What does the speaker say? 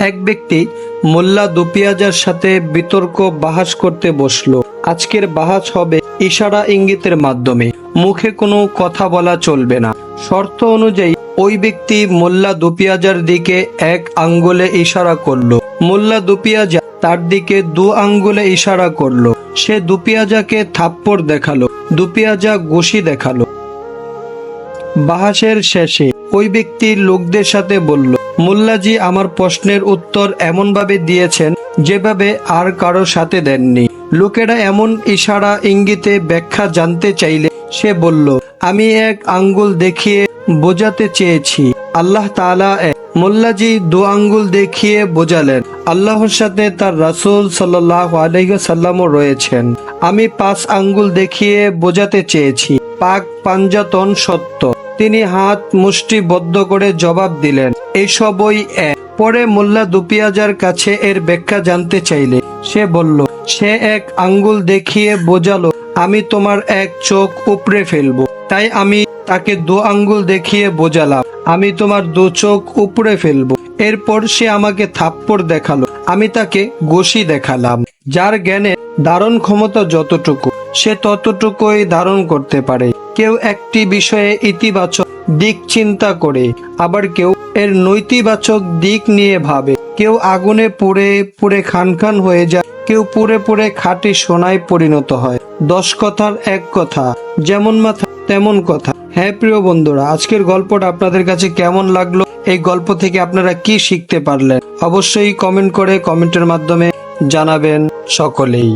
এক ব্যক্তি মোল্লা দুপিয়াজার সাথে বিতর্ক বাহাস করতে বসল। আজকের বাহাস হবে ইশারা ইঙ্গিতের মাধ্যমে। মুখে কোনো কথা বলা চলবে না। শর্ত অনুযায়ী ওই ব্যক্তি মোল্লা দুপিয়াজার দিকে এক আঙ্গুলে ইশারা করল। মোল্লা দুপিয়াজা তার দিকে দু আঙ্গুলে ইশারা করল। সে দুপিয়াজাকে থাপ্পড় দেখাল। দুপিয়াজা ঘুষি দেখাল। বাহাসের শেষে ওই ব্যক্তি লোকদের সাথে বলল মোল্লাজি আমার প্রশ্নের উত্তর এমনভাবে দিয়েছেন, যেভাবে আর কারও সাথে দেননি। লোকেরা এমন ইশারা ইঙ্গিতে ব্যাখ্যা জানতে চাইলে সে বলল, আমি এক আঙ্গুল দেখিয়ে বোঝাতে চেয়েছি। আল্লাহ এক মোল্লাজি দু আঙ্গুল দেখিয়ে বোঝালেন, আল্লাহর সাথে তার রাসূল সাল্লাহ আলহিসাল্লামও রয়েছেন। আমি পাঁচ আঙ্গুল দেখিয়ে বোঝাতে চেয়েছি। পাক পাঞ্জাতন সত্য। তিনি হাত মুষ্টিবদ্ধ করে জবাব দিলেন, এসবই এক পরে মোল্লা দুপিয়াজার কাছে এর ব্যাখ্যা জানতে চাইলে, সে বলল, সে এক আঙ্গুল দেখিয়ে বোঝালো, আমি তোমার এক চোখ উপড়ে ফেলব। তাই আমি তাকে দু আঙ্গুল দেখিয়ে বোঝালাম, আমি তোমার দু চোখ উপড়ে ফেলব। এরপর সে আমাকে থাপ্পড় দেখাল, আমি তাকে গোসি দেখালাম, যার জ্ঞানে ধারণ ক্ষমতা যতটুকু, সে ততটুকুই ধারণ করতে পারে। কেউ একটি বিষয়ে ইতিবাচক দিক চিন্তা করে, আবার কেউ এর নৈতিবাচক দিক নিয়ে ভাবে। কেউ আগুনে পুড়ে পুড়ে খান খান হয়ে যায়, কেউ পুড়ে পুড়ে খাঁটি সোনায় পরিণত হয়। দশ কথার এক কথা, যেমন মাথা, তেমন কথা। হ্যাঁ প্রিয় বন্ধুরা, আজকের গল্পটা আপনাদের কাছে কেমন লাগল? এই গল্প থেকে আপনারা কি শিখতে পারলেন? অবশ্যই কমেন্ট করে কমেন্টের মাধ্যমে জানাবেন সকলেই।